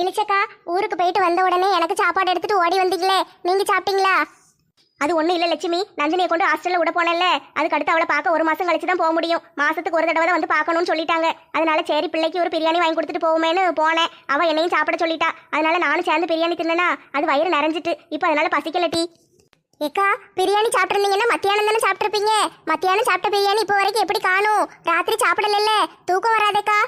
இளிச்சக்கா ஊருக்கு போயிட்டு வந்த உடனே எனக்கு சாப்பாடு எடுத்துட்டு ஓடி வந்தீங்களே. நீங்க சாப்பிட்டீங்களா? அது ஒன்றும் இல்லை லட்சுமி. நந்தினியை கொண்டு ஹாஸ்டலில் விட போனேன்ல. அதுக்கு அடுத்து அவளை பார்க்க ஒரு மாதம் கழிச்சு தான் போக முடியும். மாசத்துக்கு ஒரு தடவை தான் வந்து பார்க்கணும்னு சொல்லிட்டாங்க. அதனால சரி பிள்ளைக்கு ஒரு பிரியாணி வாங்கி கொடுத்துட்டு போவேன்னு போனேன். அவள் என்னையும் சாப்பிட சொல்லிட்டா. அதனால நானும் சேர்ந்து பிரியாணி தின்னனா அது வயிறு நிறைஞ்சிட்டு. இப்போ அதனால பசிக்கல டீ. ஏக்கா பிரியாணி சாப்பிட்ருந்தீங்கன்னா மத்தியானம் தானே சாப்பிட்ருப்பீங்க மத்தியானம் சாப்பிட்ட பிரியாணி இப்போ வரைக்கும் எப்படி காணும்? ராத்திரி சாப்பிடல தூக்கம் வராதேக்கா.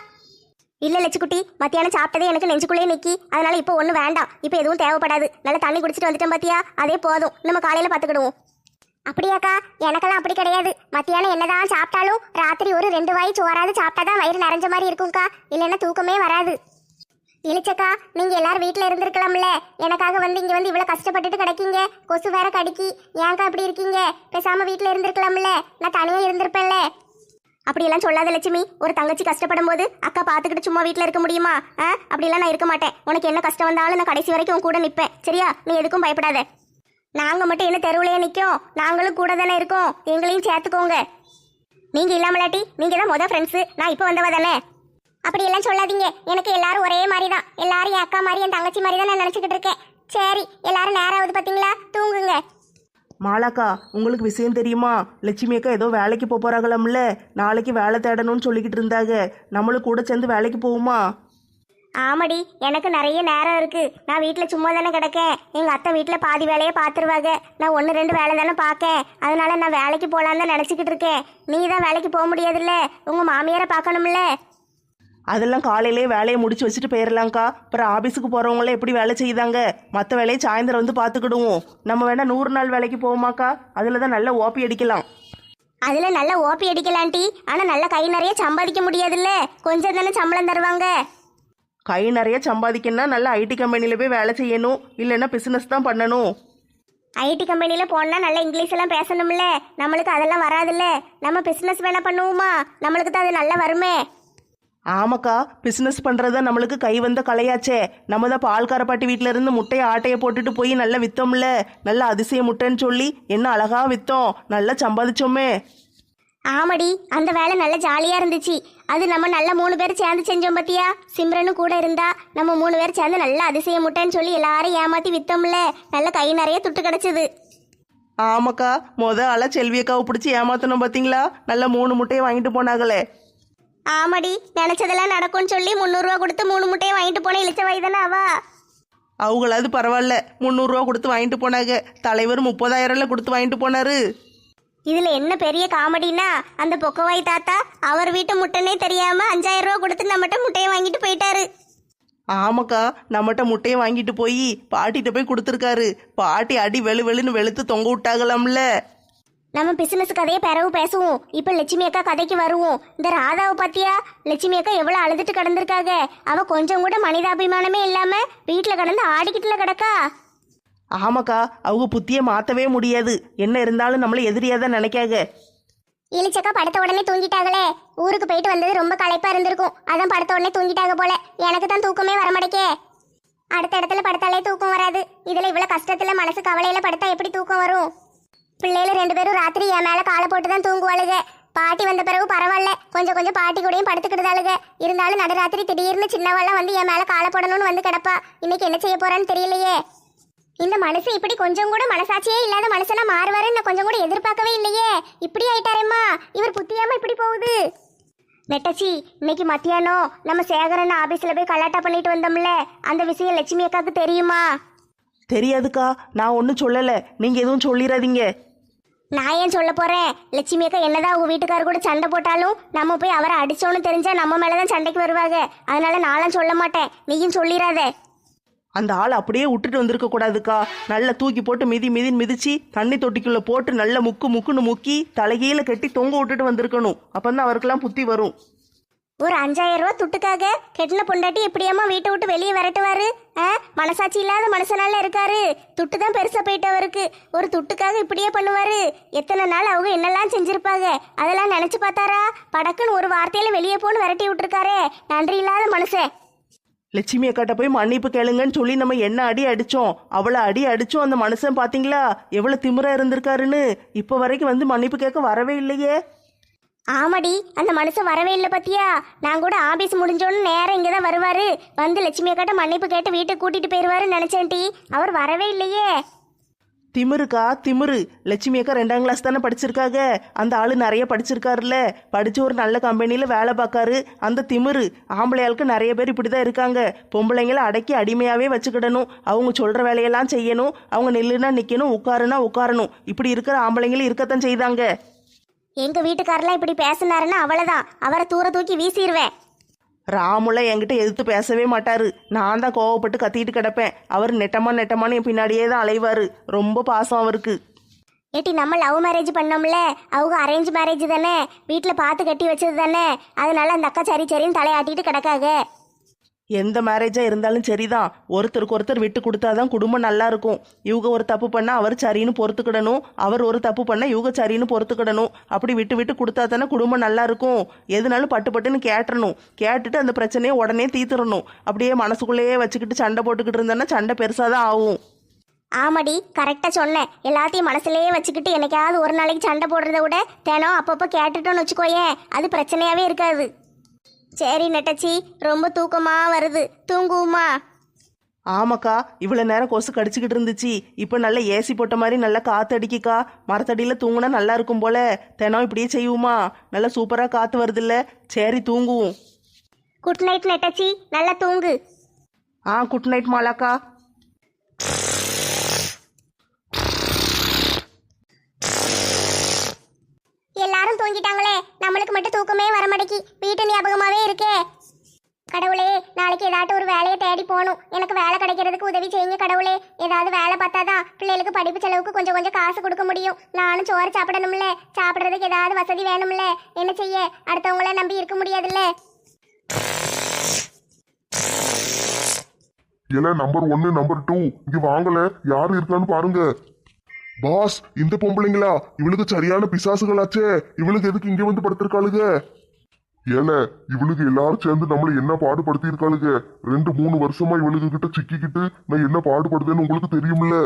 இல்ல லட்சுக்குட்டி மத்தியானம் சாப்பிட்டதே எனக்கு நெஞ்சுக்குள்ளே நிக்கி. அதனால இப்போ ஒன்றும் வேண்டாம். இப்போ எதுவும் தேவைப்படாது. நல்லா தண்ணி குடிச்சிட்டு வந்துட்டோம் பாத்தியா? அதே போதும். நம்ம காலையில பாத்துக்கிடுவோம். அப்படியாக்கா எனக்கெல்லாம் அப்படி கிடையாது. மத்தியானம் என்னதான் சாப்பிட்டாலும் ராத்திரி ஒரு ரெண்டு வாய் சோறாவது சாப்பிட்டாதான் வயிறு நிறைஞ்ச மாதிரி இருக்கும்க்கா. இல்லைன்னா தூக்கமே வராது. இழிச்சக்கா நீங்க எல்லாரும் வீட்டுல இருந்திருக்கலாம்ல. எனக்காக வந்து இங்க வந்து இவ்வளவு கஷ்டப்பட்டுட்டு கிடைக்கீங்க. கொசு வேற கடிக்கி. ஏங்கா இப்படி இருக்கீங்க? பேசாம வீட்டுல இருந்திருக்கலாம்ல. நான் தனியா இருந்திருப்பேன்ல. அப்படியெல்லாம் சொல்லாத லட்சுமி. ஒரு தங்கச்சி கஷ்டப்படும் போது அக்கா பார்த்துக்கிட்டு சும்மா வீட்டில் இருக்க முடியுமா? ஆ? அப்படியெல்லாம் நான் இருக்க மாட்டேன். உனக்கு என்ன கஷ்டம் வந்தாலும் நான் கடைசி வரைக்கும் உன் கூட நிற்பேன் சரியா? நீ எதுக்கும் பயப்படாத. நாங்கள் மட்டும் என்ன தெருவுலயே நிற்கும் நாங்களும் கூட தானே இருக்கோம். எங்களையும் சேர்த்துக்கோங்க. நீங்கள் இல்லாமலாட்டி நீங்கள் தான் மொதல் ஃப்ரெண்ட்ஸு நான் இப்போ வந்தவ தானே? அப்படியெல்லாம் சொல்லாதீங்க. எனக்கு எல்லாரும் ஒரே மாதிரி தான் எல்லாரும் என் அக்கா மாதிரி என் தங்கச்சி மாதிரி தான் நான் நினச்சிக்கிட்டு இருக்கேன். சரி எல்லாரும் ஆகுது பார்த்தீங்களா தூங்குங்க. மாலாக்கா உங்களுக்கு விஷயம் தெரியுமா? லட்சுமி அக்கா ஏதோ வேலைக்கு போக போறாங்களாம்ல. நாளைக்கு வேலை தேடணும்னு சொல்லிக்கிட்டு இருந்தாங்க. நம்மளும் கூட சேர்ந்து வேலைக்கு போவோமா? ஆமாடி எனக்கு நிறைய நேரம் இருக்கு. நான் வீட்டில் சும்மா தானே கிடக்கேன். எங்கள் அத்தை வீட்டில் பாதி வேலையை பார்த்துருவாங்க நான் ஒன்று ரெண்டு வேலை தானே பார்க்கேன் அதனால நான் வேலைக்கு போகலான்னு தான் நினச்சிக்கிட்டு இருக்கேன். நீ தான் வேலைக்கு போக முடியாதுல்ல? உங்கள் மாமியாரை பார்க்கணும்ல? அதெல்லாம் காலையிலேயே வேலையை முடிச்சு வச்சுட்டு போயிடலாம்க்கா அப்புறம் ஆபீஸுக்கு போறவங்கள எப்படி வேலை செய்தாங்க மற்ற வேலையை சாயந்தரம் வந்து பார்த்துக்கிடுவோம். நம்ம வேணா நூறு நாள் வேலைக்கு போவோமாக்கா. அதில் தான் நல்ல ஓப்பி அடிக்கலாம். அதில் நல்ல ஓப்பி அடிக்கலான்ட்டி ஆனால் நல்ல கை நிறைய சம்பாதிக்க முடியாதுல்ல. கொஞ்சம் தானே சம்பளம் தருவாங்க. கை நிறைய சம்பாதிக்கணும்னா நல்ல ஐடி கம்பெனியில் போய் வேலை செய்யணும். இல்லைன்னா பிஸ்னஸ் தான் பண்ணணும். ஐடி கம்பெனியில் போனால் நல்லா இங்கிலீஷ் எல்லாம் பேசணும்ல. நம்மளுக்கு அதெல்லாம் வராதுல்ல. நம்ம பிஸ்னஸ் வேணா பண்ணுவோமா? நம்மளுக்கு தான் அது நல்லா வருமே. ஆமாக்கா பிஸ்னஸ் பண்ணுறது நம்மளுக்கு கை வந்த கலையாச்சே. நம்ம தான் பால்கார பாட்டி வீட்டில இருந்து முட்டையை ஆட்டையை போட்டுட்டு போய் நல்லா வித்தோம்ல. நல்ல அதிசய முட்டைன்னு சொல்லி என்ன அழகா வித்தோம். நல்லா சம்பாதிச்சோமே. ஆமாடி அந்த வேலை நல்ல ஜாலியா இருந்துச்சு. அது நம்ம நல்ல மூணு பேர் சேர்ந்து செஞ்சோம் பாத்தியா? சிம்ரனும் கூட இருந்தா நம்ம மூணு பேர் சேர்ந்து நல்ல அதிசய முட்டைன்னு சொல்லி எல்லாரும் ஏமாத்தி வித்தோம்ல. நல்ல கை நிறைய துட்டு கிடைச்சது. ஆமாக்கா மொத ஆளா செல்வியக்காவை பிடிச்சி ஏமாத்தணும் பார்த்தீங்களா நல்ல மூணு முட்டையை வாங்கிட்டு போனாங்களே. ஆமாடி நினைச்சதெல்லாம் நடக்கும்னு சொல்லி முந்நூறுரூவா கொடுத்து மூணு முட்டையை வாங்கிட்டு போன இழிச்ச வயதானே அவா? அவங்களாவது பரவாயில்ல. முந்நூறுரூவா கொடுத்து வாங்கிட்டு போனாங்க. தலைவர் முப்பதாயிரம்ல கொடுத்து வாங்கிட்டு போனாரு. இதுல என்ன பெரிய காமெடினா அந்த பொக்கவாய் தாத்தா அவர் வீட்டு முட்டைனே தெரியாம அஞ்சாயிரம் ரூபா கொடுத்து நம்மகிட்ட முட்டையை வாங்கிட்டு போயிட்டாரு. ஆமாக்கா நம்மகிட்ட முட்டையை வாங்கிட்டு போய் பாட்டிகிட்ட போய் கொடுத்துருக்காரு. பாட்டி அடி வெளு வெளுன்னு வெளுத்து தொங்க விட்டாகலாம்ல நம்ம பிசினஸ் கதையை பிறகு பேசுவோம். இப்ப லட்சுமி அக்கா கதைக்கு வருவோம். இந்த ராதாவை பாத்தியா? லட்சுமி அக்கா எவ்வளவு அழுதுட்டு கிடந்திருக்காங்க. அவ கொஞ்சம் கூட மனிதாபிமானமே இல்லாம வீட்டுல கிடந்து ஆடிக்கிட்டுல கிடக்கா? ஆமாக்கா அவங்க புத்தியை மாற்றவே முடியாது. என்ன இருந்தாலும் நம்மளை எதிரியாக தான் நினைக்காக இளிச்சக்கா படுத்த உடனே தூங்கிட்டாங்களே. ஊருக்கு போயிட்டு வந்தது ரொம்ப களைப்பா இருந்திருக்கும். அதான் படுத்த உடனே தூங்கிட்டாங்க போல. எனக்கு தான் தூக்கமே வர மாட்டேக்கே. அடுத்த இடத்துல படுத்தாலே தூக்கம் வராது. இதுல இவ்வளவு கஷ்டத்துல மனசு கவலையில படுத்தா எப்படி தூக்கம் வரும்? பிள்ளைகள் ரெண்டு பேரும் ராத்திரி என் மேல காலை போட்டு தான் தூங்குவாளுக. பாட்டி வந்த பிறகு பரவாயில்ல. கொஞ்சம் கொஞ்சம் பாட்டி கூடயும் படுத்துக்கிடுதாளுக. இருந்தாலும் நடுராத்திரி திடீர்னு சின்னவெல்லாம் வந்து என் மேல காலை போடணும்னு வந்து கிடப்பா. இன்னைக்கு என்ன செய்ய போறான்னு தெரியலையே. இந்த மனுஷன் இப்படி கொஞ்சம் கூட மனசாட்சியே இல்லாத மனுஷனா மாறுவாருன்னு நான் கொஞ்சம் கூட எதிர்பார்க்கவே இல்லையே. இப்படி ஆயிட்டாரேம்மா. இவர் புத்தியாம இப்படி போகுது. நெட்டச்சி இன்னைக்கு மத்தியானம் நம்ம சேகரன் ஆபீஸ்ல போய் கலாட்டா பண்ணிட்டு வந்தோம்ல. அந்த விஷயம் லட்சுமி அக்காவுக்கு தெரியுமா? தெரியாதுக்கா. நான் ஒன்றும் சொல்லலை. நீங்கள் எதுவும் சொல்லிடாதீங்க நான் ஏன் சொல்ல போறேன்? லட்சுமி அக்கா என்னதான் உங்க வீட்டுக்காரர் கூட சண்டை போட்டாலும் நம்ம போய் அவரை அடிச்சோன்னு தெரிஞ்சா நம்ம மேலதான் சண்டைக்கு வருவாங்க. அதனால நானும் சொல்ல மாட்டேன். நீயும் சொல்லிடாத அந்த ஆள் அப்படியே விட்டுட்டு வந்திருக்க கூடாதுக்கா. நல்லா தூக்கி போட்டு மிதி மிதின்னு மிதிச்சு தண்ணி தொட்டிக்குள்ள போட்டு நல்ல முக்கு முக்குன்னு முக்கி தலைகீழ கட்டி தொங்க விட்டுட்டு வந்திருக்கணும். அப்பந்தான் அவருக்கெல்லாம் புத்தி வரும். ஒரு அஞ்சாயிரம் ரூபா துட்டுக்காக கெட்டின பொண்டாட்டி எப்படியாமா வீட்டை விட்டு வெளியே விரட்டுவாரு? ஆ? மனசாட்சி இல்லாத மனுஷனால இருக்காரு. துட்டு தான் பெருசா போயிட்டவருக்கு ஒரு துட்டுக்காக இப்படியே பண்ணுவாரு. எத்தனை நாள் அவங்க என்னெல்லாம் செஞ்சிருப்பாங்க? அதெல்லாம் நினைச்சு பார்த்தாரா? படக்குன்னு ஒரு வார்த்தையில வெளியே போன்னு விரட்டி விட்டுருக்காரே. நன்றி இல்லாத மனுஷன். லட்சுமி அக்காட்ட போய் மன்னிப்பு கேளுங்கன்னு சொல்லி நம்ம என்ன அடி அடிச்சோம்? அவளை அடி அடிச்சோம் அந்த மனுஷன் பாத்தீங்களா? எவ்வளவு திமிரா இருந்திருக்காருன்னு. இப்போ வரைக்கும் வந்து மன்னிப்பு கேட்க வரவே இல்லையே. ஆமாடி அந்த மனுஷன் வரவே இல்லை பத்தியா? நான் கூட ஆபீஸ் முடிஞ்சோன்னு நேரம் இங்கே தான் வருவாரு. வந்து லட்சுமியை கிட்ட மன்னிப்பு கேட்டு வீட்டுக்கு கூட்டிட்டு போயிடுவாருன்னு நினைச்சேன் டி. அவர் வரவே இல்லையே. திமிருக்கா? திமிரு. லட்சுமி அக்கா ரெண்டாம் கிளாஸ் தானே படிச்சிருக்காங்க அந்த ஆளு நிறைய படிச்சிருக்காருல்ல. படிச்சு ஒரு நல்ல கம்பெனியில் வேலை பார்க்காரு. அந்த திமிரு. ஆம்பளையாளுக்கு நிறைய பேர் இப்படி தான் இருக்காங்க. பொம்பளைங்களை அடக்கி அடிமையாகவே வச்சுக்கிடணும். அவங்க சொல்கிற வேலையெல்லாம் செய்யணும். அவங்க நில்லுனா நிற்கணும் உட்காருனா உட்காரணும். இப்படி இருக்கிற ஆம்பளைங்களும் இருக்கத்தான் செய்தாங்க. எங்க வீட்டுக்காரெல்லாம் இப்படி பேசினாருன்னா அவ்வளவுதான் அவரை தூர தூக்கி வீசிடுவேன் ராமுல என்கிட்ட எதிர்த்து பேசவே மாட்டாரு. நான் தான் கோவப்பட்டு கத்திட்டு கிடப்பேன். அவர் நெட்டமா நெட்டமான்னு என் பின்னாடியே தான் அலைவாரு. ரொம்ப பாசம் அவருக்கு. ஏட்டி நம்ம லவ் மேரேஜ் பண்ணோம்ல. அவங்க அரேஞ்ச் மேரேஜ் தானே. வீட்டில் பார்த்து கட்டி வச்சது தானே. அதனால அந்த அக்கா சரி சரின்னு தலையாட்டிட்டு கிடக்காக. எந்த மேரேஜாக இருந்தாலும் சரிதான். ஒருத்தருக்கு ஒருத்தர் விட்டு கொடுத்தாதான் குடும்பம் நல்லா இருக்கும். இவங்க ஒரு தப்பு பண்ணால் அவர் சரின்னு பொறுத்துக்கிடணும். அவர் ஒரு தப்பு பண்ணால் இவங்க சரின்னு பொறுத்துக்கிடணும். அப்படி விட்டு விட்டு கொடுத்தா தானே குடும்பம் நல்லா இருக்கும். எதுனாலும் பட்டு பட்டுன்னு கேட்டணும் கேட்டுட்டு அந்த பிரச்சனையை உடனே தீர்த்துறணும் அப்படியே மனசுக்குள்ளேயே வச்சுக்கிட்டு சண்டை போட்டுக்கிட்டு இருந்தோன்னா சண்டை பெருசாக தான் ஆகும். ஆமாடி கரெக்டாக சொன்னேன். எல்லாத்தையும் மனசுலேயே வச்சுக்கிட்டு என்னைக்காவது ஒரு நாளைக்கு சண்டை போடுறத விட தினம் அப்பப்போ கேட்டுட்டோன்னு வச்சுக்கோயேன். அது பிரச்சனையாகவே இருக்காது. சரி நெட்டச்சி ரொம்ப தூக்கமா வருது. தூங்குவோமா? ஆமாக்கா இவ்வளோ நேரம் கொசு கடிச்சிக்கிட்டு இருந்துச்சு. இப்போ நல்லா ஏசி போட்ட மாதிரி நல்லா காற்று அடிக்கிக்கா. மரத்தடியில் தூங்குனா நல்லா இருக்கும் போல. தினம் இப்படியே செய்வோமா? நல்லா சூப்பராக காற்று வருதுல்ல. சரி தூங்குவோம். குட் நைட் நெட்டச்சி. நல்லா தூங்கு. ஆ குட் நைட் மாலாக்கா எல்லாரும் தூங்கிட்டாங்களே நம்மளுக்கு மட்டும் தூக்கமே வர மாட்டேக்கி வீட்டு ஞாபகமாவே இருக்கே. கடவுளே நாளைக்கு ஏதாட்டும் ஒரு வேலையை தேடி போகணும். எனக்கு வேலை கிடைக்கிறதுக்கு உதவி செய்யுங்க கடவுளே. ஏதாவது வேலை பார்த்தா தான் பிள்ளைகளுக்கு படிப்பு செலவுக்கு கொஞ்சம் கொஞ்சம் காசு கொடுக்க முடியும். நானும் சோறு சாப்பிடணும்ல. சாப்பிட்றதுக்கு ஏதாவது வசதி வேணும்ல. என்ன செய்ய? அடுத்தவங்கள நம்பி இருக்க முடியாதுல்ல. இல்ல நம்பர் ஒன்னு நம்பர் டூ இங்க வாங்கல. யாரு இருக்கான்னு பாருங்க. பாஸ் இந்த பொம்பளைங்களா? இவளுக்கு சரியான பிசாசுகளாச்சே. இவளுக்கு எதுக்கு இங்க வந்து படுத்திருக்காளுங்க ஏல இவளுக்கு எல்லாரும் சேர்ந்து நம்மள என்ன பாடுபடுத்தி இருக்காளுங்க ரெண்டு மூணு வருஷமா இவளுக்கு கிட்ட சிக்கிக்கிட்டு நான் என்ன பாடுபடுதேன்னு உங்களுக்கு தெரியும்ல?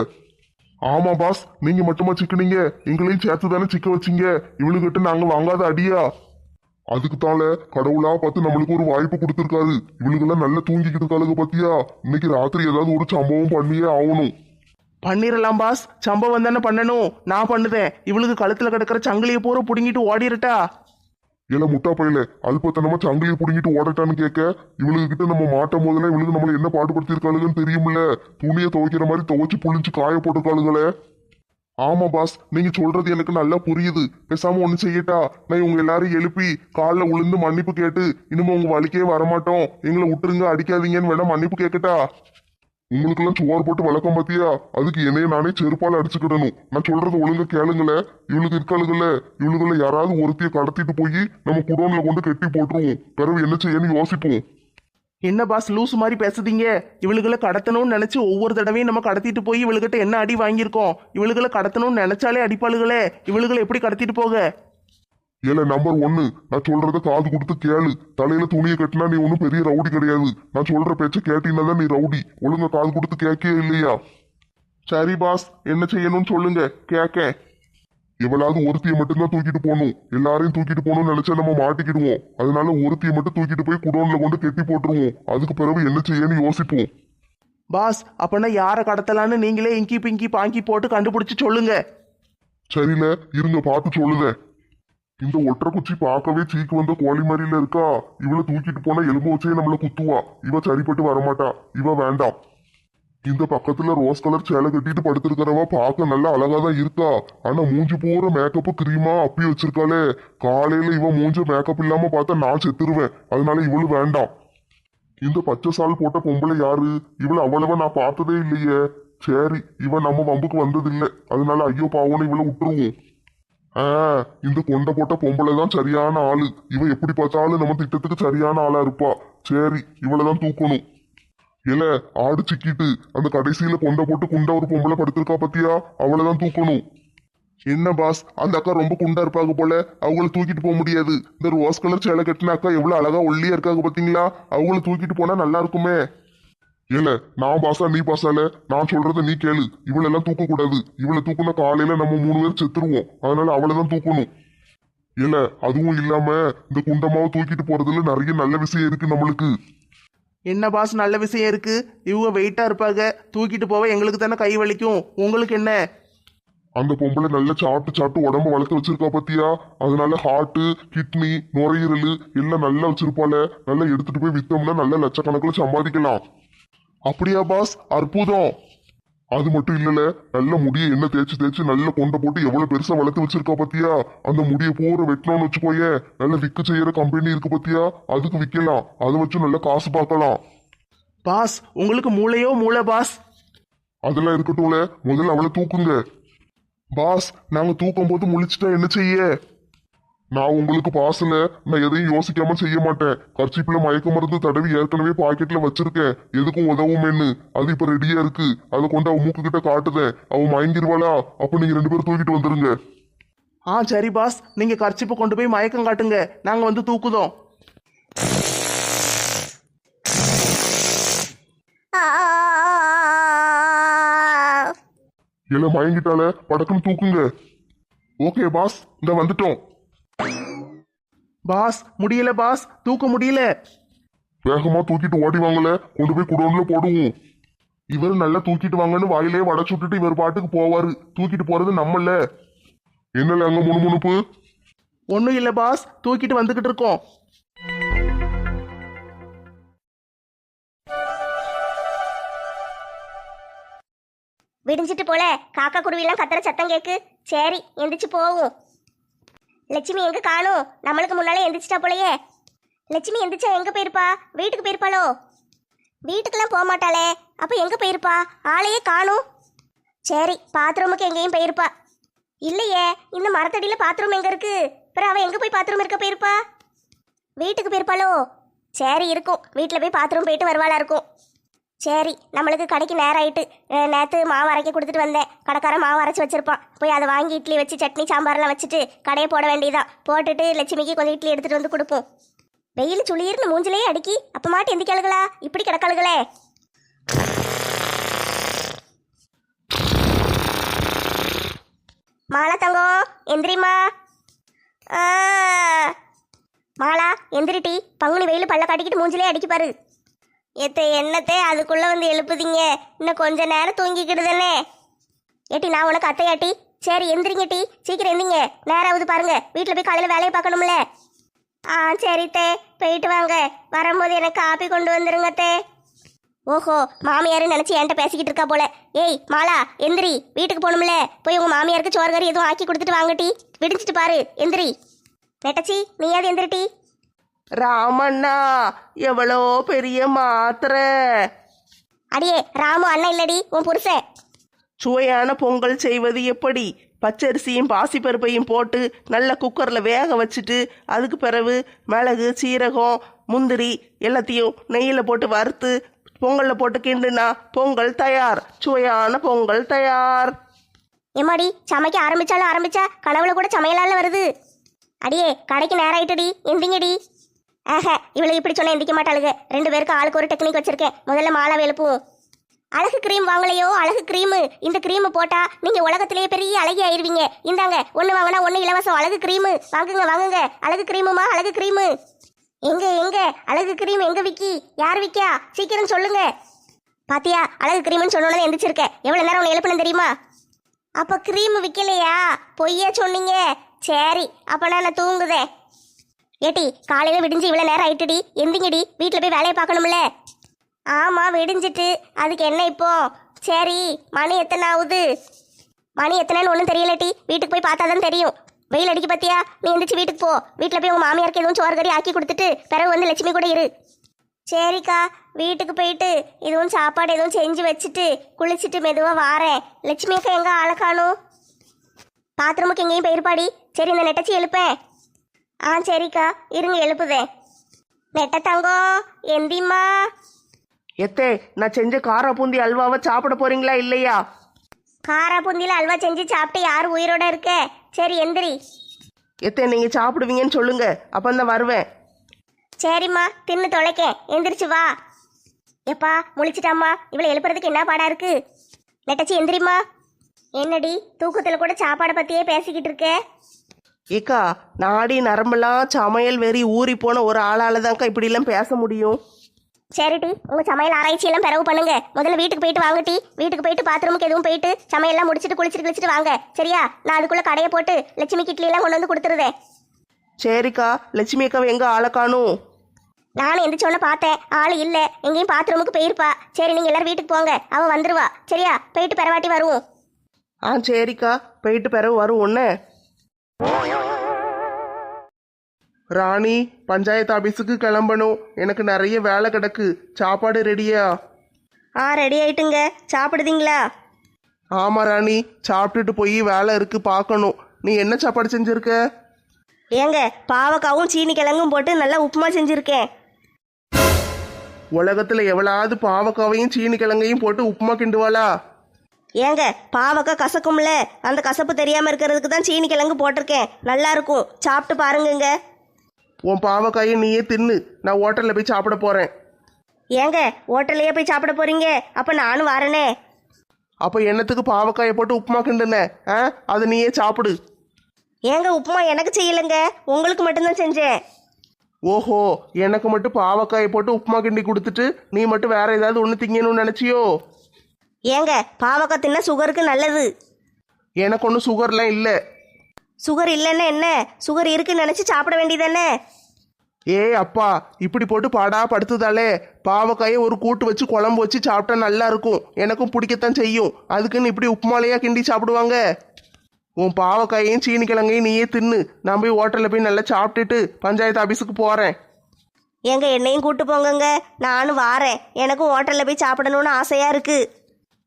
ஆமா பாஸ் நீங்க மட்டுமா சிக்கினீங்க? எங்களையும் சேர்த்து தானே சிக்க வச்சீங்க? இவளுக்கிட்ட நாங்க வாங்காத அடியா? அதுக்கு தால கடவுளா பார்த்து நம்மளுக்கு ஒரு வாய்ப்பு கொடுத்துருக்காரு. இவளுக்கெல்லாம் நல்லா தூங்கிக்கிட்டு இருக்காளுங்க பத்தியா? இன்னைக்கு ராத்திரி ஏதாவது ஒரு சம்பவம் பண்ணியே ஆகணும். பண்ணிடலாம் பாஸ். சம்பவம் தானே பண்ணணும். நான் பண்ணுதேன். இவளுக்கு கழுத்துல கிடக்கிற சங்கிலியை பூரா புடுங்கிட்டு ஓடிடட்டா. இல்ல முட்டா பையல அல்பத்தனமா சங்கிலியை புடுங்கிட்டு ஓடட்டான்னு கேட்க இவளுக்கு கிட்ட நம்ம மாட்டும் போதெல்லாம் இவளுக்கு நம்மள என்ன பாடுபடுத்திருக்காளுன்னு தெரியும்ல துணியை துவைக்கிற மாதிரி துவைச்சு புளிஞ்சு காய போட்டிருக்காளுங்களே. ஆமா பாஸ் நீங்க சொல்றது எனக்கு நல்லா புரியுது. பேசாம ஒண்ணு செய்யட்டா. நான் உங்க எல்லாரும் எழுப்பி காலில் உளுந்து மன்னிப்பு கேட்டு இனிமே உங்க வலிக்கே வரமாட்டோம். எங்களை விட்டுருங்க அடிக்காதீங்கன்னு வேணா மன்னிப்பு கேட்கட்டா. உங்களுக்கெல்லாம் சோறு போட்டு வளர்க்கம் பாத்தியா? அதுக்கு என்னைய நானே செருப்பால் அடிச்சுக்கிடணும். நான் சொல்றது ஒழுங்கா கேளுங்கள. இவளுக்கு இருக்காளுங்கள இவளுக்குள்ள யாராவது ஒருத்திய கடத்திட்டு போய் நம்ம குடோன்ல கொண்டு கட்டி போட்டுருவோம். பிறகு என்ன செய்யன்னு யோசிப்போம். என்ன பாஸ் லூஸ் மாதிரி பேசுதீங்க? இவளுகளை கடத்தணும்னு நினைச்சு ஒவ்வொரு தடவையும் நம்ம கடத்திட்டு போய் இவளுகிட்ட என்ன அடி வாங்கியிருக்கோம்? இவளுகளை கடத்தணும்னு நினைச்சாலே அடிப்பாளுகளே. இவளுகளை எப்படி கடத்திட்டு போக? ஏல நம்பர் ஒன்னு நான் சொல்றத காது கொடுத்து கேளு. தலையில துணியை கட்டினா நீ ஒன்றும் பெரிய ரவுடி கிடையாது. நான் சொல்ற பேச்ச கேட்டீங்கன்னா தான் நீ ரவுடி. ஒழுங்கா காது கொடுத்து கேட்கே இல்லையா? சரி பாஸ் என்ன செய்யணும்னு சொல்லுங்க. கேட்க. எவளாவது ஒருத்தியை மட்டும்தான் தூக்கிட்டு போகணும். எல்லாரையும் தூக்கிட்டு போகணும்னு நினைச்சா நம்ம மாட்டிக்கிடுவோம். அதனால ஒருத்தியை மட்டும் தூக்கிட்டு போய் குடோன்ல கொண்டு கெட்டி போட்டுருவோம். அதுக்கு பிறகு என்ன செய்யன்னு யோசிப்போம். பாஸ் அப்பனா யாரை கடத்தலான்னு நீங்களே இங்கி பிங்கி பாங்கி போட்டு கண்டுபிடிச்சு சொல்லுங்க. சரில இருங்க பார்த்து சொல்லுதேன் இந்த ஒற்றை குச்சி பார்க்கவே சீக்கு வந்த கோழி மாதிரில இருக்கா? இவளை தூக்கிட்டு போனா எலும்பு வச்சே நம்மள குத்துவா. இவ சரிப்பட்டு வரமாட்டா. இவ வேண்டாம். இந்த பக்கத்துல ரோஸ் கலர் சேலை கட்டிட்டு படுத்திருக்கிறவ பார்க்க நல்லா அழகா தான் இருக்கா. ஆனா மூஞ்சி போற மேக்கப் கிரீமா அப்பி வச்சிருக்காளே. காலையில இவ மூஞ்ச மேக்கப் இல்லாம பார்த்தா நான் செத்துருவேன். அதனால இவளு வேண்டாம். இந்த பச்சை சால் போட்ட பொம்பளை யாரு? இவளை அவ்வளவா நான் பார்த்ததே இல்லையே. சரி இவன் நம்ம வம்புக்கு வந்ததில்லை. அதனால ஐயோ பாவோன்னு இவளை விட்டுருவோம். ஆ இந்த கொண்டை போட்ட பொம்பளை தான் சரியான ஆளு. இவ எப்படி பார்த்தாலும் நம்ம திட்டத்துக்கு சரியான ஆளா இருப்பா. சரி இவளைதான் தூக்கணும். இல்ல ஆடு சிக்கிட்டு அந்த கடைசியில கொண்டை போட்டு குண்டா ஒரு பொம்பளை படுத்திருக்கா பத்தியா? அவளைதான் தூக்கணும். என்ன பாஸ் அந்த அக்கா ரொம்ப குண்டா இருப்பாங்க போல. அவங்கள தூக்கிட்டு போக முடியாது. இந்த ரோஸ் கலர் சேலை கட்டின அக்கா எவ்வளவு அழகா ஒல்லியா இருக்காங்க பாத்தீங்களா? அவங்கள தூக்கிட்டு போனா நல்லா இருக்குமே. இல்ல நான் பாசா நீ பாசால நான் சொல்றத நீ கேளு. இவளெல்லாம் தூக்க கூடாது இவளை தூக்குன காலையில நம்ம மூணு பேர் செத்துருவோம். அதனால அவளை தான் தூக்கணும். இல்ல அதுவும் இல்லாம இந்த குண்டமாவை தூக்கிட்டு போறதுல நிறைய நல்ல விஷயம் இருக்கு நம்மளுக்கு. என்ன பாஸ் நல்ல விஷயம் இருக்கு? இவங்க வெயிட்டா இருப்பாங்க. தூக்கிட்டு போக எங்களுக்கு தானே கை வலிக்கும். உங்களுக்கு என்ன? அந்த பொம்பளை நல்லா சாப்பிட்டு சாப்பிட்டு உடம்ப வளர்த்து வச்சிருக்கா பத்தியா? அதனால ஹார்ட்டு கிட்னி நுரையீரல் எல்லாம் நல்லா வச்சிருப்பாள. நல்லா எடுத்துட்டு போய் வித்தோம்னா நல்ல லட்சக்கணக்கில் சம்பாதிக்கலாம். அப்படியா பாஸ்? அற்புதம். அது மட்டும் இல்லல நல்ல முடியை என்ன தேய்ச்சி தேய்ச்சி நல்ல கொண்டை போட்டு எவ்வளவு பெருசா வளர்த்து வச்சிருக்கா பத்தியா? அந்த முடியை பூரா வெட்டணும்னு வச்சுக்கோயே நல்ல விக்க செய்யற கம்பெனி இருக்கு பத்தியா? அதுக்கு விக்கலாம். அதை வச்சு நல்ல காசு பார்க்கலாம். பாஸ் உங்களுக்கு மூளையோ மூளை பாஸ்? அதெல்லாம் இருக்கட்டும்ல முதல்ல அவளை தூக்குங்க. பாஸ் நாங்க தூக்கும் போது முழிச்சிட்டா என்ன செய்ய? நான் உங்களுக்கு பாசல நான் எதையும் யோசிக்காம செய்ய மாட்டேன். கர்ச்சிப்புல மயக்க மருந்து தடவி ஏற்கனவே பாக்கெட்ல வச்சிருக்கேன். எதுக்கும் உதவுமேன்னு? அது இப்ப ரெடியா இருக்கு. அதை கொண்டு அவ மூக்கு கிட்ட காட்டுதேன் அவ மயங்கிருவாளா? அப்ப நீங்க ரெண்டு பேரும் தூக்கிட்டு வந்துருங்க. ஆ சரி பாஸ். நீங்க கர்ச்சிப்பை கொண்டு போய் மயக்கம் காட்டுங்க. நாங்க வந்து தூக்குதோம். இல்ல மயங்கிட்டால படக்குன்னு தூக்குங்க. Okay boss. இந்த வந்துட்டோம். பாஸ் முடியல பாஸ். தூக்க முடியல. வேகமா தூக்கிட்டு ஓடி வாங்கல. கொண்டு போய் குடோன்ல போடுவோம். இவர் நல்லா தூக்கிட்டு வாங்கன்னு வாயிலே வடை சுட்டுட்டு இவர் பாட்டுக்கு போவாரு. தூக்கிட்டு போறது நம்மள என்னல அங்க முணுமுணுப்பு? ஒன்றும் இல்லை பாஸ். தூக்கிட்டு வந்துகிட்டு இருக்கோம். விடிஞ்சிட்டு போல. காக்கா குருவிலாம் கத்துற சத்தம் கேக்கு. சரி எந்திரிச்சு போவோம். லட்சுமி எங்க காணும் நம்மளுக்கு முன்னாலே எந்திரிச்சிட்டா போலயே. லட்சுமி எந்திரிச்சா எங்க போயிருப்பா? வீட்டுக்கு போயிருப்பாளோ? வீட்டுக்கெல்லாம் போக மாட்டாளே. அப்ப எங்க போயிருப்பா? ஆளையே காணும். சரி பாத்ரூமுக்கு எங்கேயும் போயிருப்பா. இல்லையே இந்த மரத்தடியில பாத்ரூம் எங்க இருக்கு? அப்புறம் அவ எங்க போய் பாத்ரூம் இருக்க போயிருப்பா? வீட்டுக்கு போயிருப்பாளோ? சரி இருக்கும். வீட்டில் போய் பாத்ரூம் போயிட்டு வருவாளா இருக்கும். சரி நம்மளுக்கு கடைக்கு நேரம் ஆயிட்டு. அஹ் நேத்து மாவு அரைக்க கொடுத்துட்டு வந்தேன். கடைக்காரன் மாவு அரைச்சி வச்சிருப்பான். போய் அதை வாங்கி இட்லி வச்சு சட்னி சாம்பார்லாம் வச்சுட்டு கடையை போட வேண்டியதான் போட்டுட்டு லட்சுமிக்கு கொஞ்சம் இட்லி எடுத்துட்டு வந்து கொடுப்போம். வெயில் சுளிர்னு மூஞ்சிலேயே அடிக்கி அப்ப எந்த எந்திக்காளுகளா இப்படி கிடக்காளுகளே மாலா தங்கோ எந்திரிமா ஆ. மாலா எந்திரிட்டி. பங்குனி வெயில் பல்ல காட்டிக்கிட்டு மூஞ்சிலே அடிக்கி பாரு. எத்த என்னத்தை அதுக்குள்ள வந்து எழுப்புதீங்க? இன்னும் கொஞ்ச நேரம் தூங்கிக்கிட்டு தானே ஏட்டி நான் உனக்கு அத்தையாட்டி சரி எந்திரிங்க டி. சீக்கிரம் எந்திங்க. நேராவது பாருங்க. வீட்டில் போய் காலையில் வேலையை பார்க்கணும்ல. ஆ சரி தே போயிட்டு வாங்க. வரும்போது எனக்கு காப்பி கொண்டு வந்துருங்க தே ஓஹோ மாமியாரு நினச்சி என்கிட்ட பேசிக்கிட்டு இருக்கா போல. ஏய் மாலா எந்திரி. வீட்டுக்கு போகணும்ல. போய் உங்கள் மாமியாருக்கு சோறு கறி எதுவும் ஆக்கி கொடுத்துட்டு வாங்க டீ. விடிஞ்சிட்டு பாரு. எந்திரி. நெட்டச்சி நீயாவது டீ. ராமண்ணா எவ்வளோ பெரிய மாத்திரை? அடியே ராமு அண்ணன் இல்லடி உன் புருஷன். சுவையான பொங்கல் செய்வது எப்படி? பச்சரிசியும் பாசிப்பருப்பையும் போட்டு நல்ல குக்கரில் வேக வச்சுட்டு அதுக்கு பிறகு மிளகு சீரகம் முந்திரி எல்லாத்தையும் நெய்யில் போட்டு வறுத்து பொங்கலில் போட்டு கிண்டுனா பொங்கல் தயார். சுவையான பொங்கல் தயார். எம்மாடி சமைக்க ஆரம்பிச்சாலும் ஆரம்பிச்சா கனவுல கூட சமையலால வருது. அடியே கடைக்கு நேரம் ஆயிட்டுடி எந்திங்கடி. ஆஹ இவளை இப்படி சொன்ன எந்திக்க மாட்டாளுங்க ரெண்டு பேருக்கு ஆளுக்கு ஒரு டெக்னிக் வச்சிருக்கேன். முதல்ல மாலை வெளுப்புவோம் அழகு க்ரீம் வாங்கலையோ? அழகு கிரீமு இந்த கிரீமு போட்டா நீங்க உலகத்திலேயே பெரிய அழகி ஆயிருவீங்க. இந்தாங்க ஒன்று வாங்கினா ஒன்று இலவசம். அழகு கிரீமு வாங்குங்க வாங்குங்க. அழகு க்ரீமுமா அழகு கிரீமு எங்க எங்க? அழகு க்ரீம் எங்க விக்கி? யார் விக்கியா சீக்கிரம் சொல்லுங்க. பாத்தியா அழகு கிரீம்னு சொன்னோன்னு எந்திரிச்சிருக்கேன். எவ்வளவு நேரம் உன்னை எழுப்புனேன் தெரியுமா? அப்ப க்ரீம் விற்கலையா பொய்யா சொன்னீங்க. சரி அப்ப நான் தூங்குதேன். ஏட்டி காலையில விடிஞ்சு இவ்வளோ நேரம் ஆயிட்டுடி. எந்திங்கடி வீட்டில் போய் வேலையை பார்க்கணும்ல? ஆமாம் விடிஞ்சிட்டு. அதுக்கு என்ன இப்போ? சரி மணி எத்தனை ஆகுது? மணி எத்தனைன்னு ஒன்றும் தெரியலட்டி வீட்டுக்கு போய் பார்த்தா தான் தெரியும். வெயில் அடிக்க பார்த்தியா நீ எந்திரிச்சு வீட்டுக்கு போ. வீட்டில் போய் உங்கள் மாமியாருக்கு எதுவும் சோறு கறி ஆக்கி கொடுத்துட்டு பிறகு வந்து லட்சுமி கூட இரு. சரிக்கா வீட்டுக்கு போயிட்டு எதுவும் சாப்பாடு எதுவும் செஞ்சு வச்சுட்டு குளிச்சுட்டு மெதுவாக வாரேன். லட்சுமி அக்கா எங்கே ஆளை காணும்? பாத்ரூமுக்கு எங்கேயும் போயிருப்பாடி. சரி இந்த நெட்டச்சி எழுப்பேன். ஆ சரிக்கா. இருங்க எழுப்புதேன் நெட்ட தங்கம் எந்திம்மா. எத்தே நான் செஞ்ச காரா பூந்தி அல்வாவை சாப்பிட போறீங்களா இல்லையா? காரா புந்தியில் அல்வா செஞ்சு சாப்பிட்டு யார் உயிரோட இருக்க? சரி எந்திரி. எத்தே நீங்க சாப்பிடுவீங்கன்னு சொல்லுங்க. அப்போ தான் வருவேன். சரிம்மா தின்னு தொலைக்கேன் எந்திரிச்சு வா. எப்பா முழிச்சிட்டாம்மா. இவளை எழுப்புறதுக்கு என்ன பாடா இருக்கு? நெட்டச்சி எந்திரிம்மா. என்னடி தூக்கத்தில் கூட சாப்பாடை பற்றியே பேசிக்கிட்டு இருக்க? ஏக்கா நாடி நரம்பெல்லாம் சமையல் வெறி ஊறி போன ஒரு ஆளால தான்க்கா இப்படிலாம் பேச முடியும். சரிட்டி உங்க சமையல் ஆராய்ச்சி எல்லாம் பிறகு பண்ணுங்க. முதல்ல வீட்டுக்கு போயிட்டு வாங்க டி. வீட்டுக்கு போயிட்டு பாத்ரூமுக்கு எதுவும் போயிட்டு சமையல்லாம் முடிச்சிட்டு குளிச்சிட்டு குளிச்சிட்டு வாங்க. சரியா? நான் அதுக்குள்ள கடையை போட்டு லட்சுமி கிட்லி எல்லாம் கொண்டு வந்து கொடுத்துருதேன் சரிக்கா லட்சுமி அக்காவை எங்க ஆளை காணும்? நானும் எந்திரிச்சோன்னு பார்த்தேன். ஆள் இல்ல. எங்கேயும் பாத்ரூமுக்கு போயிருப்பா. சரி நீங்க எல்லாரும் வீட்டுக்கு போங்க. அவ வந்துருவா. சரியா? போயிட்டு பெறவாட்டி வருவோம். ஆ சரிக்கா. போயிட்டு பிறகு வரும் ஒன்று ராணி பஞ்சாயத்து ஆபீஸுக்கு கிளம்பணும். எனக்கு நிறைய வேலை கிடக்கு. சாப்பாடு ரெடியா ஆ ரெடி ஆயிட்டுங்க. சாப்பிடுதீங்களா? ஆமா ராணி. சாப்பிட்டுட்டு போய் வேலை இருக்கு பார்க்கணும். நீ என்ன சாப்பாடு செஞ்சிருக்க? ஏங்க பாவக்காவும் சீனி கிழங்கும் போட்டு நல்லா உப்புமா செஞ்சிருக்கேன். உலகத்துல எவ்வளவு பாவக்காவையும் சீனி கிழங்கையும் போட்டு உப்புமா கிண்டுவாளா? ஏங்க பாவக்காய் கசக்கும்ல. அந்த கசப்பு தெரியாம இருக்கிறதுக்கு தான் சீனி கிழங்கு போட்டிருக்கேன். நல்லா இருக்கும். சாப்பிட்டு பாருங்கங்க. உன் பாவக்காயை நீயே தின்னு. நான் ஹோட்டல்ல போய் சாப்பிட போறேன். ஏங்க ஹோட்டல்லையே போய் சாப்பிட போறீங்க? அப்ப நானும் வரேனே. அப்ப என்னத்துக்கு பாவக்காயை போட்டு உப்புமா கிண்டுன? ஆ? அதை நீயே சாப்பிடு. ஏங்க உப்புமா எனக்கு செய்யலைங்க. உங்களுக்கு மட்டும்தான் செஞ்சேன். ஓஹோ எனக்கு மட்டும் பாவக்காயை போட்டு உப்புமா கிண்டி கொடுத்துட்டு நீ மட்டும் வேற ஏதாவது ஒன்று திங்கணும்னு நினைச்சியோ? ஏங்க பாவக்காய் தின்னா சுகருக்கு நல்லது. எனக்கு ஒன்றும் சுகர்லாம் இல்லை. சுகர் இல்லைன்னா என்ன? சுகர் இருக்குன்னு நினைச்சு சாப்பிட வேண்டியதானே? ஏய் அப்பா இப்படி போட்டு பாடா படுத்துதாலே. பாவக்காயை ஒரு கூட்டு வச்சு குழம்பு வச்சு சாப்பிட்டா நல்லா இருக்கும். எனக்கும் பிடிக்கத்தான் செய்யும். அதுக்குன்னு இப்படி உப்புமாலையா கிண்டி சாப்பிடுவாங்க? உன் பாவக்காயையும் சீனி கிழங்கையும் நீயே தின்னு. நான் போய் ஹோட்டலில் போய் நல்லா சாப்பிட்டுட்டு பஞ்சாயத்து ஆஃபீஸுக்கு போகிறேன் ஏங்க என்னையும் கூட்டு போங்கங்க. நானும் வாரேன். எனக்கும் ஹோட்டலில் போய் சாப்பிடணும்னு ஆசையா இருக்கு.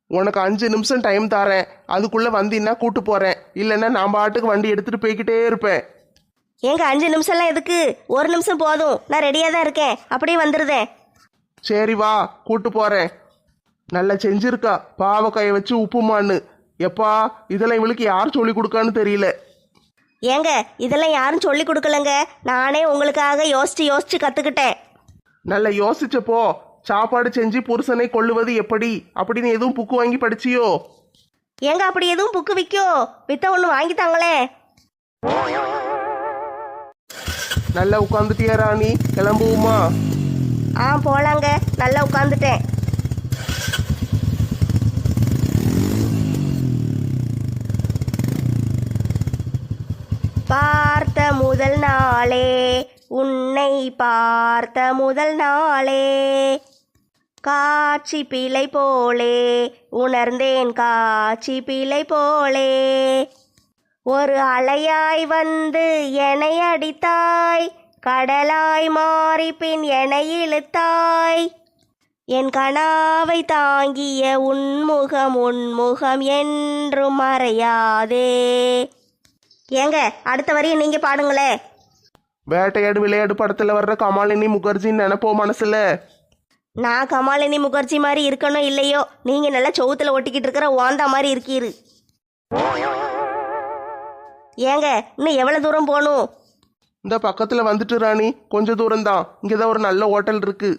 உனக்கு அஞ்சு நிமிஷம் டைம் தரேன் அதுக்குள்ளே வந்தீங்கன்னா கூட்டு போகிறேன் இல்லைன்னா நான் பாட்டுக்கு வண்டி எடுத்துகிட்டு போய்கிட்டே இருப்பேன். ஏங்க அஞ்சு நிமிஷம்லாம் எதுக்கு? ஒரு நிமிஷம் போதும். நான் ரெடியாக தான் இருக்கேன். அப்படியே வந்துருதேன். சரி வா கூட்டு போறேன். நல்லா செஞ்சிருக்கா. பாவக்காயை வச்சு உப்புமான்னு. எப்பா இதெல்லாம் இவளுக்கு யார் சொல்லி கொடுக்கான்னு தெரியல. ஏங்க இதெல்லாம் யாரும் சொல்லி கொடுக்கலங்க. நானே உங்களுக்காக யோசிச்சு யோசிச்சு கற்றுக்கிட்டேன் நல்லா யோசிச்சப்போ சாப்பாடு செஞ்சு புருஷனை கொள்ளுவது எப்படி? அப்படின்னு எதுவும் புக்கு வாங்கி படிச்சியோ? ஏங்க அப்படி எதுவும் புக்கு விற்கோ வித்த ஒன்று வாங்கித்தாங்களே. நல்லா உட்காந்துட்டியா ராணி? கிளம்புவோமா? ஆ போலாங்க. நல்லா உட்காந்துட்டேன் பார்த்த முதல் நாளே உன்னை பார்த்த முதல் நாளே. காட்சி பிழை போலே உணர்ந்தேன் காட்சி பிழை போலே. ஒரு அலையாய் வந்து என்னை அடித்தாய் கடலாய் மாறி பின் என்னை இழுத்தாய். என் கனாவை தாங்கிய உன்முகம் உன்முகம் என்றும் மறையாதே. ஏங்க அடுத்த வரியை நீங்க பாடுங்களே. வேட்டையாடு விளையாடு படத்துல வர்ற கமாலினி முகர்ஜின்னு நினைப்போம் மனசுல. நான் கமாலினி முகர்ஜி மாதிரி இருக்கணும் இல்லையோ? நீங்க நல்லா சவுத்துல ஒட்டிக்கிட்டு இருக்கிற ஓந்தா மாதிரி இருக்கீரு. ஏங்க இன்னும் எவ்வளவு தூரம் போகணும்? இந்த பக்கத்துல வந்துட்டு ராணி கொஞ்ச தூரம் தான் இங்கதான் ஒரு நல்ல ஹோட்டல் இருக்கு.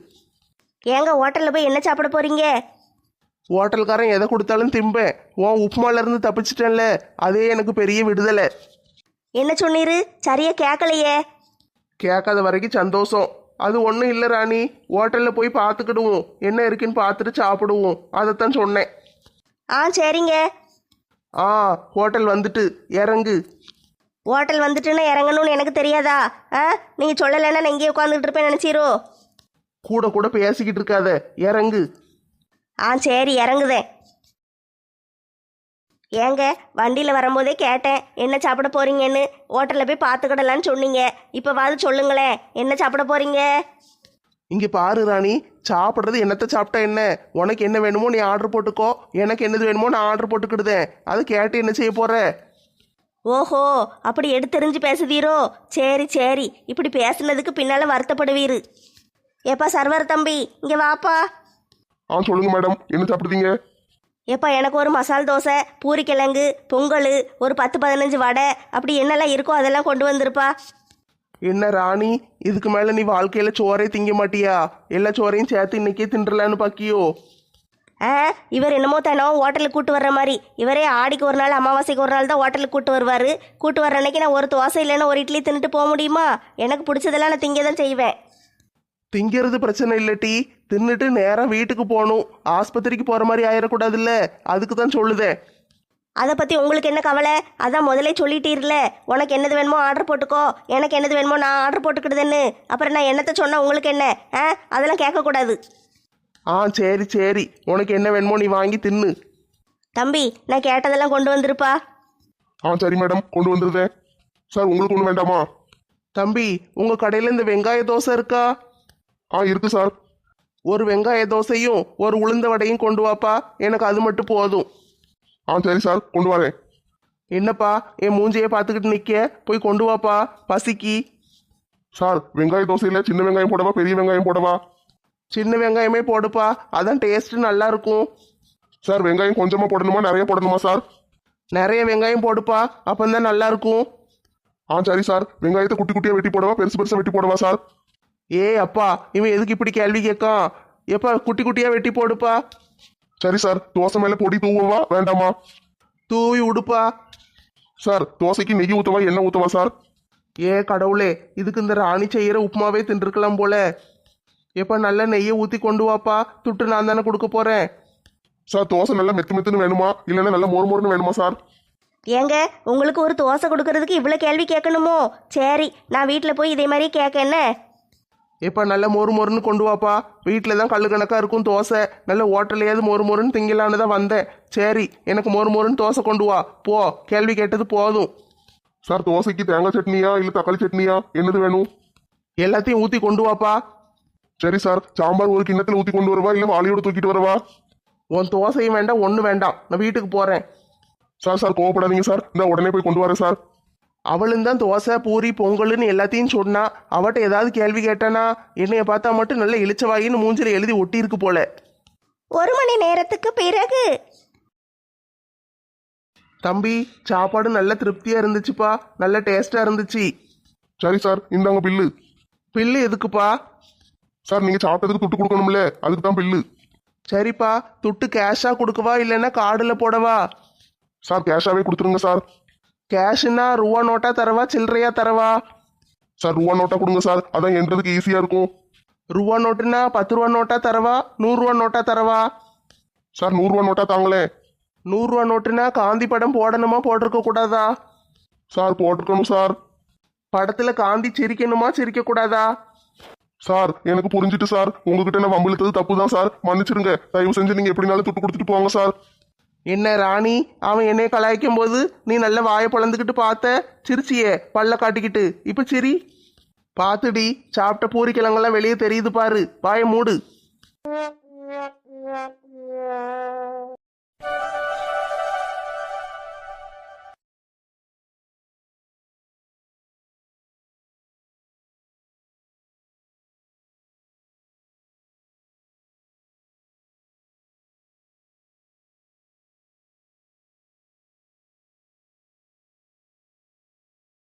ஏங்க ஹோட்டல்ல போய் என்ன சாப்பிட போறீங்க? ஹோட்டல்காரன் எதை கொடுத்தாலும் திம்பேன். உன் உப்புமால இருந்து தப்பிச்சிட்டேன்ல அதே எனக்கு பெரிய விடுதலை. என்ன சொன்னீரு? சரியா கேட்கலையே கேட்காத வரைக்கும் சந்தோஷம். அது ஒன்றும் இல்லை ராணி. ஹோட்டலில் போய் பார்த்துக்கிடுவோம் என்ன இருக்குன்னு பார்த்துட்டு சாப்பிடுவோம். அதைத்தான் சொன்னேன். ஆ சரிங்க. ஆ ஹோட்டல் வந்துட்டு. இறங்கு. ஹோட்டல் வந்துட்டுன்னா இறங்கணும்னு எனக்கு தெரியாதா? ஆ நீங்க சொல்லலைன்னா நான் இங்கேயே உட்காந்துட்டு இருப்பேன் நினைச்சீரோ. கூட கூட பேசிக்கிட்டு இருக்காத. இறங்கு. ஆ சரி இறங்குதேன். ஏங்க வண்டியில் வரும்போதே கேட்டேன் என்ன சாப்பிட போறீங்கன்னு? ஹோட்டலில் போய் பார்த்துக்கிடலான்னு சொன்னீங்க. இப்போ வாது சொல்லுங்களேன் என்ன சாப்பிட போறீங்க? இங்கே பாரு ராணி சாப்பிட்றது என்னத்தை சாப்பிட்டா என்ன? உனக்கு என்ன வேணுமோ நீ ஆர்டர் போட்டுக்கோ எனக்கு என்னது வேணுமோ நான் ஆர்டர் போட்டுக்கிடுதேன். அது கேட்டு என்ன செய்ய போற? ஓஹோ அப்படி எடுத்தெறிஞ்சு பேசுதீரோ? சரி சரி இப்படி பேசுனதுக்கு பின்னால் வருத்தப்படுவீரு. ஏப்பா சர்வர் தம்பி இங்கே வாப்பா. ஆ சொல்லுங்க மேடம் என்ன சாப்பிடுறீங்க ஏப்பா எனக்கு ஒரு மசால் தோசை பூரிக்கிழங்கு பொங்கல் ஒரு பத்து பதினஞ்சு வடை அப்படி என்னெல்லாம் இருக்கோ அதெல்லாம் கொண்டு வந்திருப்பா. என்ன ராணி இதுக்கு மேலே நீ வாழ்க்கையில் சோறே திங்க மாட்டியா? எல்லா சோறையும் சேர்த்து இன்னைக்கே தின்றலான்னு பாக்கியோ? ஆ இவர் என்னமோ தினம் ஹோட்டலுக்கு கூட்டு வர்ற மாதிரி. இவரே ஆடிக்கு ஒரு நாள் அமாவாசைக்கு ஒரு நாள் தான் ஹோட்டலுக்கு கூட்டு வருவார். கூட்டு வர்ற அன்னைக்கு நான் ஒரு தோசை இல்லைன்னா ஒரு இட்லி தின்னுட்டு போக முடியுமா? எனக்கு பிடிச்சதெல்லாம் நான் திங்க தான் செய்வேன். திங்கிறது பிரச்சனை இல்லை டி. தின்னுட்டு நேராக வீட்டுக்கு போகணும் ஆஸ்பத்திரிக்கு போகிற மாதிரி ஆயிடக்கூடாதுல்ல அதுக்கு தான் சொல்லுதேன். அதை பற்றி உங்களுக்கு என்ன கவலை? அதான் முதலே சொல்லிட்டீர்ல. உனக்கு என்னது வேணுமோ ஆர்டர் போட்டுக்கோ. எனக்கு என்னது வேணுமோ நான் ஆர்டர் போட்டுக்கிடுதுன்னு. அப்புறம் நான் என்னத்தை சொன்னால் உங்களுக்கு என்ன? ஆ? அதெல்லாம் கேட்கக்கூடாது. ஆ சரி சரி. உனக்கு என்ன வேணுமோ நீ வாங்கி தின்னு. தம்பி நான் கேட்டதெல்லாம் கொண்டு வந்திருப்பா. ஆ சரி மேடம். கொண்டு வந்துருதேன். சார் உங்களுக்கு ஒன்றும் வேண்டாமா? தம்பி உங்கள் கடையில் இந்த வெங்காய தோசை இருக்கா? ஆ இருக்கு சார். ஒரு வெங்காய தோசையும் ஒரு உளுந்த வடையும் கொண்டு வாப்பா. எனக்கு அது மட்டும் போதும். ஆ சரி சார் கொண்டு வரேன். என்னப்பா என் மூஞ்சியை பார்த்துக்கிட்டு நிற்க போய் கொண்டு வாப்பா பசிக்கு. சார் வெங்காய தோசையில் சின்ன வெங்காயம் போடவா பெரிய வெங்காயம் போடவா? சின்ன வெங்காயமே போடுப்பா அதான் டேஸ்ட் நல்லா இருக்கும் சார் வெங்காயம் கொஞ்சமாக போடணுமா நிறைய போடணுமா சார்? நிறைய வெங்காயம் போடுப்பா அப்பந்தான் நல்லா இருக்கும் ஆ சரி சார் வெங்காயத்தை குட்டி குட்டியாக வெட்டி போடவா பெருசு பெருசாக வெட்டி போடவா சார்? ஏ அப்பா இவன் எதுக்கு இப்படி கேள்வி கேட்கான் எப்பா குட்டி குட்டியா வெட்டி போடுப்பா? சரி சார். தோசை மேலே பொடி தூவவா? வேண்டாமா? தூவி உடுப்பா. சார் தோசைக்கு நெய் ஊற்றவா எண்ணெய் ஊற்றவா சார்? ஏ கடவுளே இதுக்கு இந்த ராணி செய்யற உப்புமாவே தின்றுக்கலாம் போல. எப்ப நல்ல நெய்யை ஊத்தி கொண்டு வாப்பா. துட்டு நான் தானே கொடுக்க போறேன். சார் தோசை நல்லா மெத்து மெத்துன்னு வேணுமா? இல்லைன்னா நல்லா மொறு மொறுன்னு வேணுமா சார்? ஏங்க உங்களுக்கு ஒரு தோசை கொடுக்கறதுக்கு இவ்வளோ கேள்வி கேட்கணுமோ? சரி நான் வீட்டில் போய் இதே மாதிரி கேட்க என்ன? எப்ப நல்ல மொறு மொறுன்னு கொண்டு வாப்பா. வீட்டில் தான் கல்லு கணக்கா இருக்கும் தோசை. நல்ல ஹோட்டல்லையாவது மொறு மொறுன்னு திங்கலான்னு தான் வந்தேன். சரி எனக்கு மொறு மொறுன்னு தோசை கொண்டு வா. போ கேள்வி கேட்டது போதும். சார் தோசைக்கு தேங்காய் சட்னியா இல்லை தக்காளி சட்னியா? என்னது வேணும்? எல்லாத்தையும் ஊத்தி கொண்டு வாப்பா. சரி சார் சாம்பார் ஒரு கிண்ணத்தில் ஊற்றி கொண்டு வரவா இல்லை வாளியோட தூக்கிட்டு வரவா? உன் தோசையும் வேண்டாம் ஒன்றும் வேண்டாம். நான் வீட்டுக்கு போறேன். சார் சார் கோவப்படாதீங்க சார். இந்த உடனே போய் கொண்டு வரேன் சார். அவளும் தான் தோசை பூரி பொங்கல்னு எல்லாத்தையும் சொன்னா அவட்ட ஏதாவது கேள்வி கேட்டானா என்னைய பார்த்தா மட்டும் நல்ல இளிச்சவாயின்னு மூஞ்சில எழுதி ஒட்டியிருக்கு போல. ஒரு மணி நேரத்துக்கு பிறகு. தம்பி சாப்பாடு நல்ல திருப்தியா இருந்துச்சுப்பா நல்ல டேஸ்டா இருந்துச்சு. சரி சார் இந்தாங்க பில்லு. பில்லு எதுக்குப்பா? சார் நீங்கள் சாப்பிட்டதுக்கு துட்டு கொடுக்கணும்ல அதுக்கு தான் பில்லு. சரிப்பா துட்டு கேஷா கொடுக்கவா இல்லைன்னா கார்டுல போடவா? சார் கேஷாவே கொடுத்துருங்க சார். கேஷுனா ரூபா நோட்டா தரவா சில்லறையா தரவா? சார் ரூபா நோட்டா கொடுங்க சார். அதான் எண்றதுக்கு ஈஸியாக இருக்கும். ரூபா நோட்டுனா பத்து ரூபா நோட்டா தரவா நூறுரூவா நோட்டா தரவா? சார் நூறுரூவா நோட்டா தாங்களேன் நூறுரூவா நோட்டுனா காந்தி படம் போடணுமா போட்டிருக்க கூடாதா? சார் போட்டிருக்கணும் சார். படத்துல காந்தி சிரிக்கணுமா சிரிக்க கூடாதா? சார் எனக்கு புரிஞ்சுட்டு சார். உங்ககிட்ட நான் வம்பிழுத்தது தப்பு தான் சார். மன்னிச்சிருங்க. தயவு செஞ்சு நீங்கள் எப்படினாலும் துட்டு கொடுத்துட்டு போங்க சார். என்ன ராணி? அவன் என்னைய கலாய்க்கும் போது நீ நல்ல வாயை பொழந்துக்கிட்டு பார்த்த? சிரிச்சியே பல்ல காட்டிக்கிட்டு. இப்போ சிரி. பார்த்துடி சாப்பிட்ட பூரிக்கிழங்கெல்லாம் வெளியே தெரியுது பாரு. வாயை மூடு.